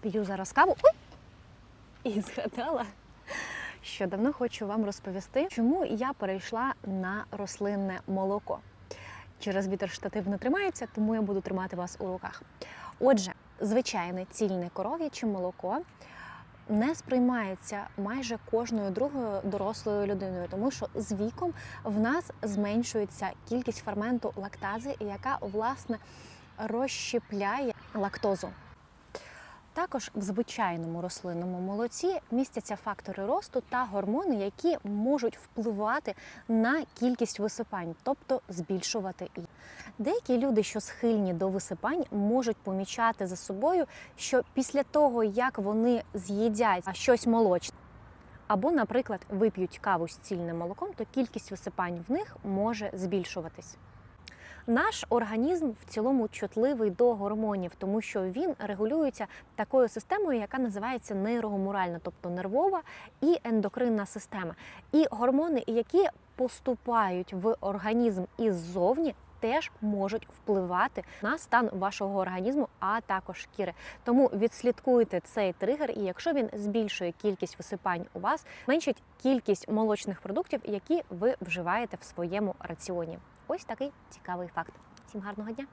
П'ю зараз каву. Ой! І згадала, що давно хочу вам розповісти, чому я перейшла на рослинне молоко. Через вітер штатив не тримається, тому я буду тримати вас у руках. Отже, звичайне цільне коров'яче молоко не сприймається майже кожною другою дорослою людиною, тому що з віком в нас зменшується кількість ферменту лактази, яка власне розщепляє лактозу. Також в звичайному рослинному молоці містяться фактори росту та гормони, які можуть впливати на кількість висипань, тобто збільшувати їх. Деякі люди, що схильні до висипань, можуть помічати за собою, що після того, як вони з'їдять щось молочне, або, наприклад, вип'ють каву з цільним молоком, то кількість висипань в них може збільшуватись. Наш організм в цілому чутливий до гормонів, тому що він регулюється такою системою, яка називається нейрогуморальна, тобто нервова і ендокринна система. І гормони, які поступають в організм іззовні, теж можуть впливати на стан вашого організму, а також шкіри. Тому відслідкуйте цей тригер, і якщо він збільшує кількість висипань у вас, зменшить кількість молочних продуктів, які ви вживаєте в своєму раціоні. Ось такий цікавий факт. Всім гарного дня!